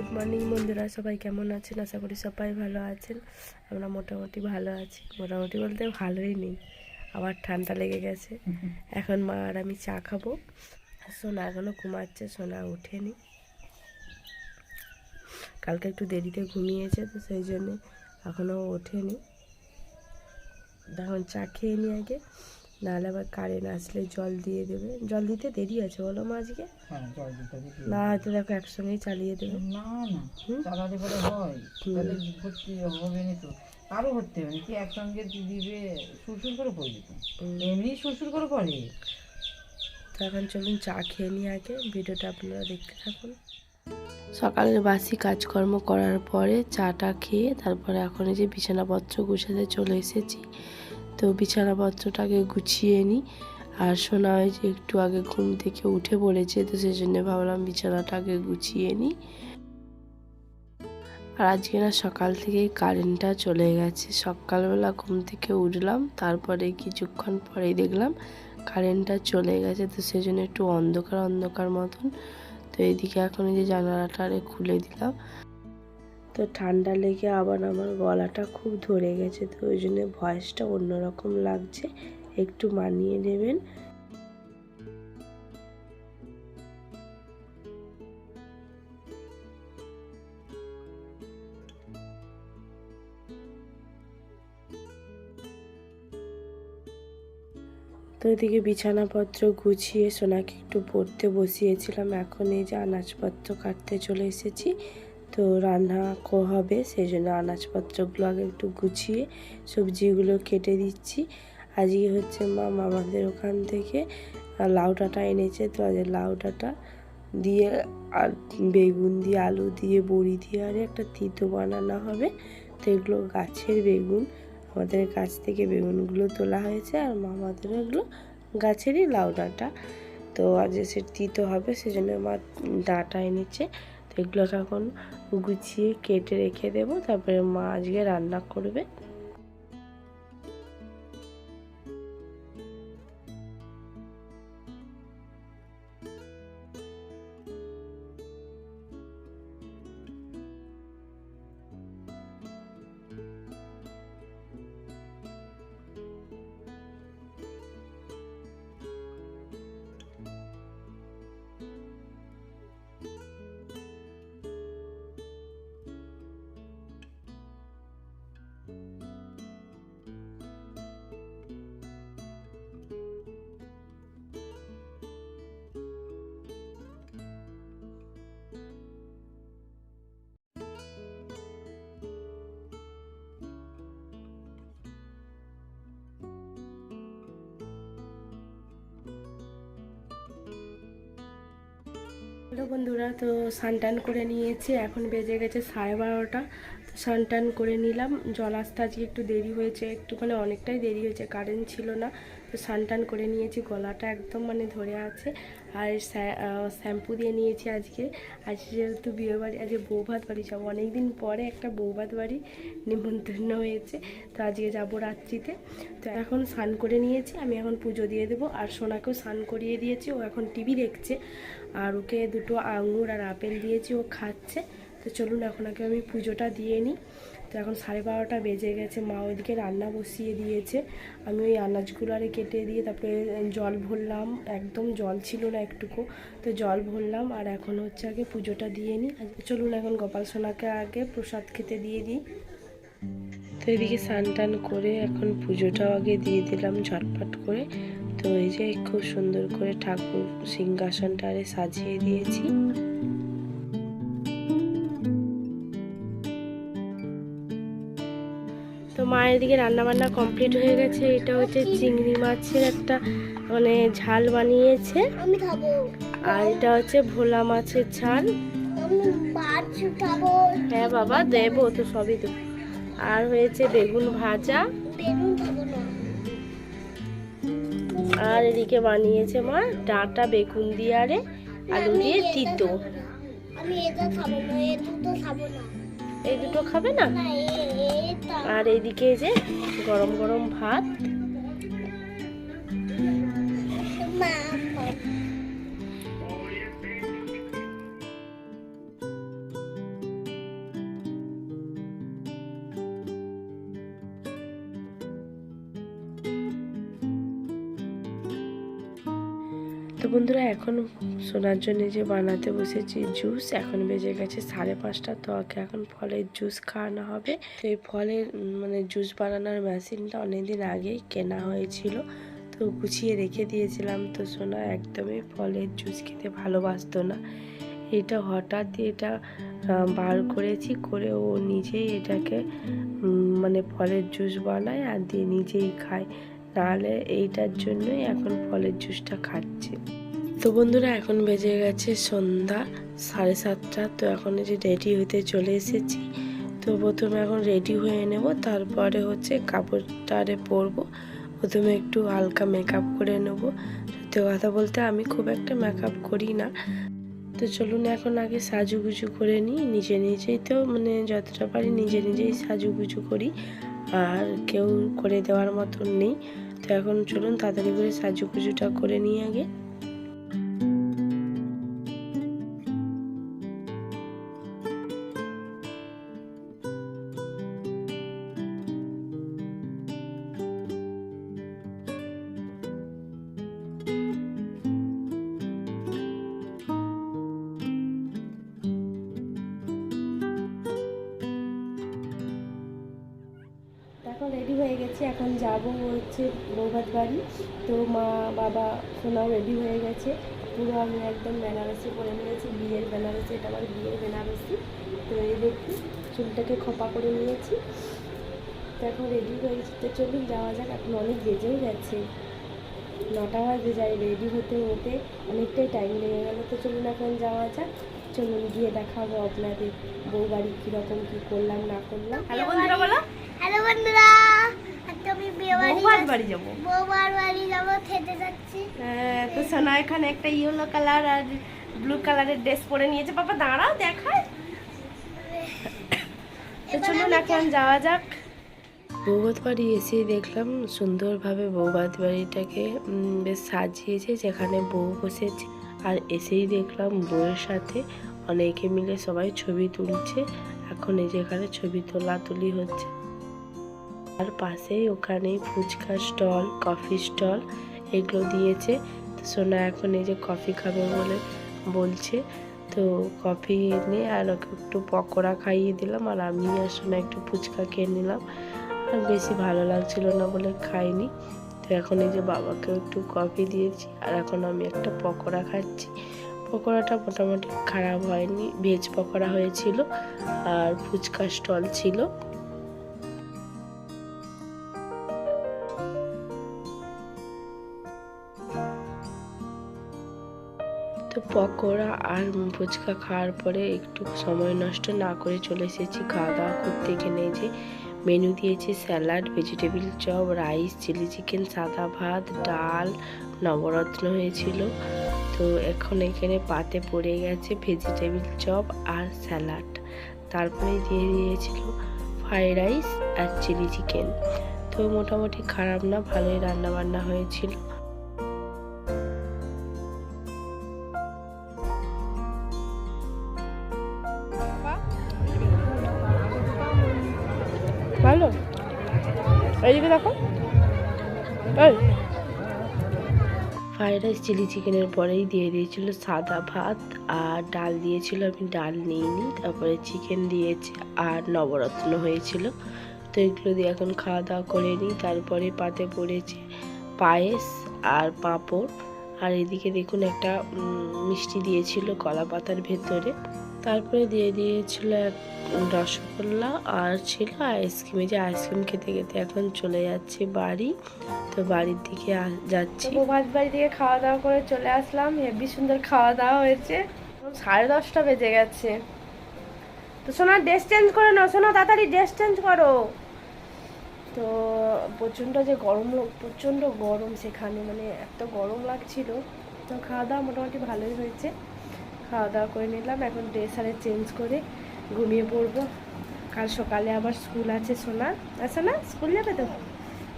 Good morning বন্ধুরা, সবাই কেমন আছেন? আশা করি সবাই ভালো আছেন। আমরা মোটামুটি ভালো আছি। মোটামুটি বলতে ভালোই নেই। আবার ঠান্ডা লেগে গেছে। এখন মা আর আমি চা খাব। সোনা এখনও ঘুমাচ্ছে, সোনা ওঠেনি। কালকে একটু দেরিতে ঘুমিয়েছে, তো সেই জন্যে এখনও ওঠেনি। এখন চা খেয়ে নি আগে। নাহলে আবার কারেন্ট আসলে জল দিয়ে দেবে। জল দিতে দেরি আছে বলো মা আজকে? হ্যাঁ? না হয়তো দেখো একসঙ্গেই চালিয়ে দেবে। না না? চালাতে হয়। তাহলে ভর্তি হবে না তো। আরও ভর্তি হবে না। কি একসঙ্গে দিবে? সুরসুর করে পড়ে এমনি সুরসুর করে পড়ে। তো এখন চলুন চা খেয়ে নিয়ে আগে। ভিডিওটা আপনারা দেখতে থাকুন। সকালের বাসি কাজকর্ম করার পরে চাটা খেয়ে তারপরে এখন এই যে বিছানাপত্র গুছাতে চলে এসেছি। তো বিছানাপত্রটাকে গুছিয়ে নিই আর শোনা হয় যে একটু আগে ঘুম থেকে উঠে পড়েছে, তো সেই জন্য ভাবলাম বিছানাটাকে গুছিয়ে নিই আর আজকে না সকাল থেকেই কারেন্টটা চলে গেছে। সকালবেলা ঘুম থেকে উঠলাম, তারপরে কিছুক্ষণ পরেই দেখলাম কারেন্টটা চলে গেছে, তো সেই জন্য একটু অন্ধকার অন্ধকার মতন। তো এদিকে এখন এই যে জানালাটা খুলে দিলাম। তো ঠান্ডা লেগে আবার আমার গলাটা খুব ধরে গেছে, তো ওই জন্য ভয়েসটা অন্যরকম লাগছে। একটু মানিয়ে নেবেন। তো এদিকে বিছানাপত্র গুছিয়ে সোনাকে একটু পড়তে বসিয়েছিলাম। এখন এই যে আনাজপত্র কাটতে চলে এসেছি। তো রান্না কো হবে, সেই জন্য আনাজপত্রগুলো আগে একটু গুছিয়ে সবজিগুলো কেটে দিচ্ছি। আজকে হচ্ছে মা, মামাদের ওখান থেকে লাউ ডাঁটা এনেছে, তো আজ লাউ ডাঁটা দিয়ে আর বেগুন দিয়ে, আলু দিয়ে, বড়ি দিয়ে আর একটা তিতো বানানো হবে। তো এগুলো গাছের বেগুন, আমাদের গাছ থেকে বেগুনগুলো তোলা হয়েছে আর মামাদের এগুলো গাছেরই লাউ ডাঁটা। তো আজ সে তিতো হবে সেজন্য মা ডাঁটা এনেছে। তো এগুলোকে এখন গুছিয়ে কেটে রেখে দেবো তারপরে মা আজকে রান্না করবে। হ্যালো বন্ধুরা তো সানটান করে নিয়েছি। এখন বেজে গেছে সাড়ে বারোটা। তো সানটান করে নিলাম। জল আসতে আজকে একটু দেরি হয়েছে একটু মানে অনেকটাই দেরি হয়েছে কারেন্ট ছিল না। তো সানটান করে নিয়েছি, গলাটা একদম মানে ধরে আছে। আর শ্যাম্পু দিয়ে নিয়েছি আজকে। আজ যেহেতু বিয়ে বাড়ি আজকে বৌভাত বাড়ি যাব। অনেকদিন পরে একটা বৌভাত বাড়ি নিমন্ত্রণ হয়েছে। তো আজকে যাব রাত্রিতে। তো এখন স্নান করে নিয়েছি, আমি এখন পুজো দিয়ে দেবো। আর সোনাকেও স্নান করিয়ে দিয়েছি, ও এখন টিভি দেখছে। আর ওকে দুটো আঙুর আর আপেল দিয়েছি, ও খাচ্ছে। তো চলুন এখন আগে আমি পুজোটা দিয়ে নিই। তো এখন সাড়ে বারোটা বেজে গেছে, মা ওইদিকে রান্না বসিয়ে দিয়েছে। আমি ওই আনাজগুলো আরে কেটে দিয়ে তারপরে জল ভরলাম, একদম জল ছিল না একটুকু। তো জল ভরলাম আর এখন হচ্ছে আগে পুজোটা দিয়ে নিই। চলুন এখন গোপাল সোনাকে আগে প্রসাদ খেতে দিয়ে দিই। তো এদিকে স্নান টান করে এখন পুজোটাও আগে দিয়ে দিলাম ঝটপট করে। তো এই যে খুব সুন্দর করে ঠাকুর সিংহাসনটা আরে সাজিয়ে দিয়েছি। তো মায়ের দিকে রান্না বান্না কমপ্লিট হয়ে গেছে। এটা হচ্ছে চিংড়ি মাছের একটা মানে ঝাল বানিয়েছে। আর এটা হচ্ছে ভোলা মাছের ঝাল। হ্যাঁ বাবা দেবো তো সবই তো আর হয়েছে বেগুন ভাজা। আর এদিকে বানিয়েছে মা ডাঁটা বেগুন দিয়ে আরে আলু দিয়ে তিতো। আমি এটা খাব না খাব না। এই দুটো খাবে না? আর এইদিকে যে গরম গরম ভাত। তো বন্ধুরা, এখন সোনার জন্য যে বানাতে বসেছি জুস এখন বেজে গেছে সাড়ে পাঁচটা, তো এখন ফলের জুস খাওয়ানো হবে। এই ফলের মানে জুস বানানোর মেশিনটা অনেকদিন আগেই কেনা হয়েছিল, তো গুছিয়ে রেখে দিয়েছিলাম। তো সোনা একদমই ফলের জুস খেতে ভালোবাসতো না। এটা হঠাৎ এটা বার করেছি, করে ও নিজেই এটাকে মানে ফলের জুস বানায় আর দিয়ে নিজেই খায়। নাহলে এইটার জন্যই এখন ফলের জুসটা খাচ্ছে। তো বন্ধুরা, এখন বেজে গেছে সন্ধ্যা, সাড়ে সাতটা। তো এখন যে রেডি হতে চলে এসেছি। তো প্রথমে এখন রেডি হয়ে নেব, তারপরে হচ্ছে কাপড়টারে পরবো। প্রথমে একটু হালকা মেকআপ করে নেব। সত্যি কথা বলতে আমি খুব একটা মেকআপ করি না। তো চলুন এখন আগে সাজুগুজু করে নিই। নিজে নিজেই তো মানে যতটা পারি নিজে নিজেই সাজুগুজু করি। আর কেউ করে দেওয়ার মতন নেই। তো এখন চলুন তাড়াতাড়ি করে সাজুগুজুটা করে নিই আগে। যাব হচ্ছে বৌভাত বাড়ি। তো মা বাবা সোনাও রেডি হয়ে গেছে। পুরো আমি একদম বেনারসি পরে নিয়েছি বিয়ের বেনারসি এটা আমার বিয়ের বেনারসি। তো এই দেখি চুলটাকে খোপা করে নিয়েছি। তো এখন রেডি হয়েছি। তো চলুন যাওয়া যাক। এখন অনেক বেজেও গেছে। নটা বাজে যাই রেডি হতে হতে অনেকটাই টাইম লেগে গেল। তো চলুন এখন যাওয়া যাক। চলুন গিয়ে দেখাবো আপনাদের বউ বাড়ি কীরকম কী করলাম না করলাম। হ্যালো বন্ধুরা বলো। হ্যালো বন্ধুরা। আজকে আমি বিয়ে বাড়ি বৌভাত বৌমার বাড়ি যাব খেতে যাচ্ছি। হ্যাঁ, তো সোনা এখানে একটা ইয়েলো কালার আর ব্লু কালারের ড্রেস পরে নিয়েছে। বাবা দাঁড়াও দেখায়। তো চলুন এখন যাওয়া যাক। বৌভাত বাড়ি এসে দেখলাম সুন্দরভাবে বৌভাত বাড়িটাকে বেশ সাজিয়েছে যেখানে বউ বসেছে। আর এসেই দেখলাম বউয়ের সাথে অনেকে মিলে সবাই ছবি তুলছে। এখন এই যেখানে ছবি তোলা তুলি হচ্ছে। আর পাশেই ওখানেই ফুচকা স্টল, কফি স্টল এগুলো দিয়েছে। তো সোনা এখন এই যে কফি খাবে বলে বলছে। তো কফি এনে আর ওকে একটু পকোড়া খাইয়ে দিলাম আর আমি আর সোনা একটু ফুচকা খেয়ে নিলাম। আর বেশি ভালো লাগছিল না বলে খাইনি। তো এখন এই যে বাবাকেও একটু কফি দিয়েছি আর এখন আমি একটা পকোড়া খাচ্ছি। পকোড়াটা মোটামুটি খারাপ হয়নি, ভেজ পকোড়া হয়েছিল আর ফুচকা স্টল ছিল। পকোড়া আর ফুচকা খাওয়ার পরে একটু সময় নষ্ট না করে চলে এসেছি। খাওয়া দাওয়া করতে এখানে যে মেনু দিয়েছে salad vegetable chop rice chilli chicken সাদা ভাত, ডাল, নবরত্ন হয়েছিল। তো এখন এখানে পাতে পড়ে গেছে ভেজিটেবিল চপ আর স্যালাড তারপরে দিয়ে দিয়েছিল ফ্রাইড রাইস আর চিলি চিকেন তো মোটামুটি খারাপ না, ভালোই রান্না বান্না হয়েছিল। দেখো এই। ফ্রাইড রাইস চিলি চিকেনের পরেই দিয়ে দিয়েছিল সাদা ভাত আর ডাল দিয়েছিল, আমি ডাল নিইনি, তারপরে চিকেন দিয়েছে আর নবরত্ন হয়েছিল। তো এগুলো দিয়ে এখন খাওয়া দাওয়া করে নিই। তারপরে পাতে পড়েছে পায়েস আর পাঁপড়। আর এদিকে দেখুন একটা মিষ্টি দিয়েছিল কলা পাতার ভেতরে। তারপরে দিয়ে দিয়েছিল এক রসগোল্লা আর ছিল আইসক্রিম যে আইসক্রিম খেতে খেতে এখন চলে যাচ্ছি বাড়ি। তো বাড়ির দিকে যাচ্ছি। মাছ বাড়ি থেকে খাওয়া দাওয়া করে চলে আসলাম, হেবি সুন্দর খাওয়া দাওয়া হয়েছে। সাড়ে দশটা বেজে গেছে। তো সোনা ড্রেস চেঞ্জ করে নাও। সোনা, তাড়াতাড়ি ড্রেস চেঞ্জ করো। তো প্রচণ্ড যে গরম প্রচণ্ড গরম সেখানে মানে এত গরম লাগছিল। তো খাওয়া দাওয়া মোটামুটি ভালোই হয়েছে। খাওয়া দাওয়া করে নিলাম। এখন ড্রেস আরে চেঞ্জ করে ঘুমিয়ে পড়ব। কাল সকালে আবার স্কুল আছে সোনা। আছে না স্কুল যাবে তো?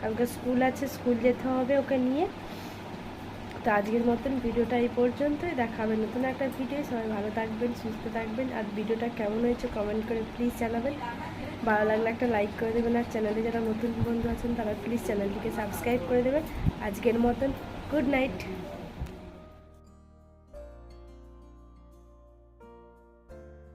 কালকে স্কুল আছে স্কুল যেতে হবে ওকে নিয়ে। তো আজকের মতন ভিডিওটা এই পর্যন্তই। দেখা হবে নতুন একটা ভিডিও সবাই ভালো থাকবেন, সুস্থ থাকবেন। আর ভিডিওটা কেমন হয়েছে কমেন্ট করে প্লিজ জানাবেন। ভালো লাগলে একটা লাইক করে দেবেন। আর চ্যানেলে যারা নতুন বন্ধু আছেন, তারা প্লিজ চ্যানেলটিকে সাবস্ক্রাইব করে দেবেন। আজকের মতন গুড নাইট